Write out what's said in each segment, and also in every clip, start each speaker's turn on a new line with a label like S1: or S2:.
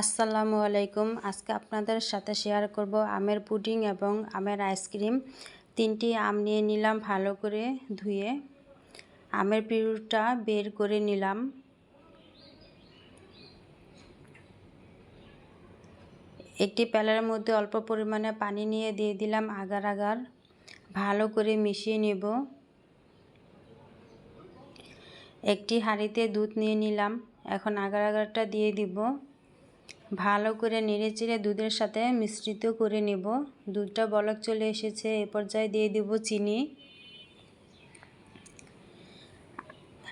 S1: আসসালামু আলাইকুম। আজকে আপনাদের সাথে শেয়ার করব আমের পুডিং এবং আমের আইসক্রিম তিনটি আম নিয়ে নিলাম ভালো করে ধুয়ে। আমের পিউরটা বের করে নিলাম। একটি প্যালের মধ্যে অল্প পরিমাণে পানি নিয়ে দিয়ে দিলাম আগার আগার। ভালো করে মিশিয়ে নেব। একটি হাঁড়িতে দুধ নিয়ে নিলাম। এখন আগার আগারটা দিয়ে দিব। ভালো করে নেড়ে চেড়ে দুধের সাথে মিশ্রিত করে নেব। দুধটা বলক চলে এসেছে, এ পর্যায়ে দিয়ে দেব চিনি।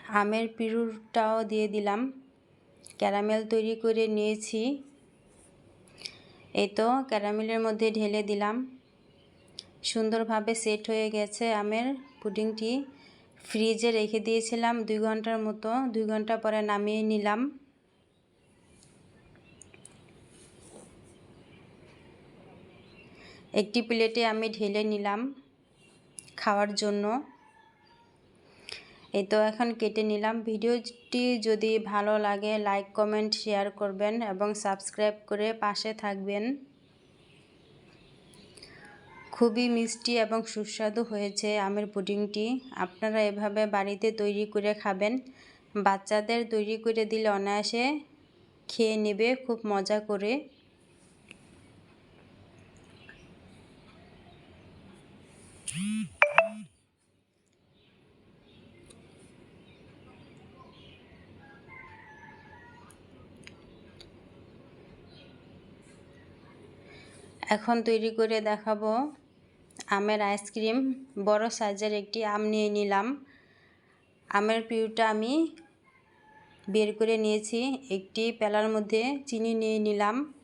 S1: আমের পিরুরটাও দিয়ে দিলাম। ক্যারামেল তৈরি করে নিয়েছি। এই তো ক্যারামেলের মধ্যে ঢেলে দিলাম। সুন্দরভাবে সেট হয়ে গেছে আমের পুডিংটি। ফ্রিজে রেখে দিয়েছিলাম দুই ঘণ্টার মতো। দুই ঘণ্টা পরে নামিয়ে নিলাম। একটি প্লেটে আমি ঢেলে নিলাম খাওয়ার জন্য। এই তো এখন কেটে নিলাম। ভিডিওটি যদি ভালো লাগে লাইক কমেন্ট শেয়ার করবেন এবং সাবস্ক্রাইব করে পাশে থাকবেন। খুবই মিষ্টি এবং সুস্বাদু হয়েছে আমের পুডিংটি। আপনারা এভাবে বাড়িতে তৈরি করে খাবেন। বাচ্চাদের তৈরি করে দিলে অনায়াসে খেয়ে নেবে, খুব মজা করে। এখন তৈরি করে দেখাবো আমের আইসক্রিম বড় সাইজের একটি আম নিয়ে নিলাম। আমের পিউটা আমি বের করে নিয়েছি। একটি পেলার মধ্যে চিনি নিয়ে নিলাম।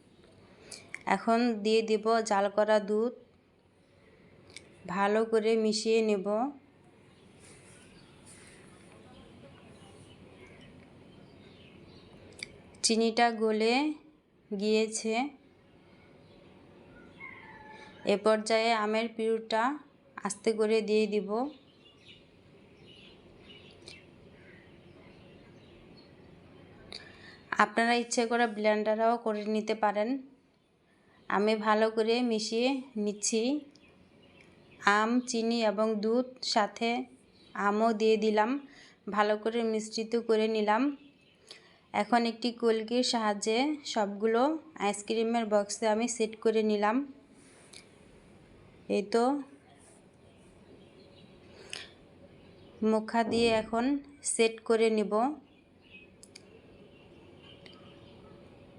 S1: এখন দিয়ে দেব জাল করা দুধ। ভালো করে মিশিয়ে নেব। চিনিটা গলে গিয়েছে। এ পর্যায়ে আমের পিউরটা আস্তে করে দিয়ে দিব। আপনারা ইচ্ছে করে ব্লেন্ডারও করে নিতে পারেন। আমি ভালো করে মিশিয়ে নিচ্ছি। আম, চিনি এবং দুধ সাথে আমও দিয়ে দিলাম। ভালো করে মিশ্রিত করে নিলাম। এখন একটি কলকির সাহায্যে সবগুলো আইসক্রিমের বক্সে আমি সেট করে নিলাম। এই তো মুখা দিয়ে এখন সেট করে নিব।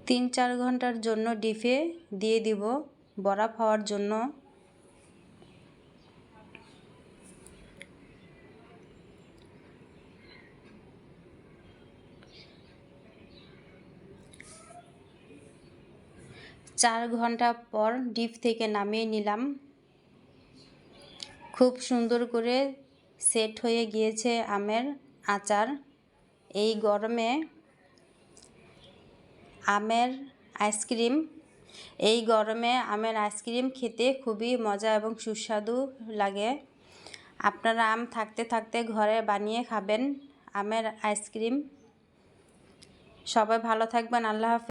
S1: তিন চার ঘণ্টার জন্য ডিফে দিয়ে দিব বরফ হওয়ার জন্য। চার ঘণ্টা পর ডিপ থেকে নামিয়ে নিলাম। খুব সুন্দর করে সেট হয়ে গিয়েছে আমের আচার। এই গরমে আমের আইসক্রিম, এই গরমে আমের আইসক্রিম খেতে খুবই মজা এবং সুস্বাদু লাগে। আপনারা আম থাকতে থাকতে ঘরে বানিয়ে খাবেন আমের আইসক্রিম। সবাই ভালো থাকবেন, আল্লাহ হাফিজ।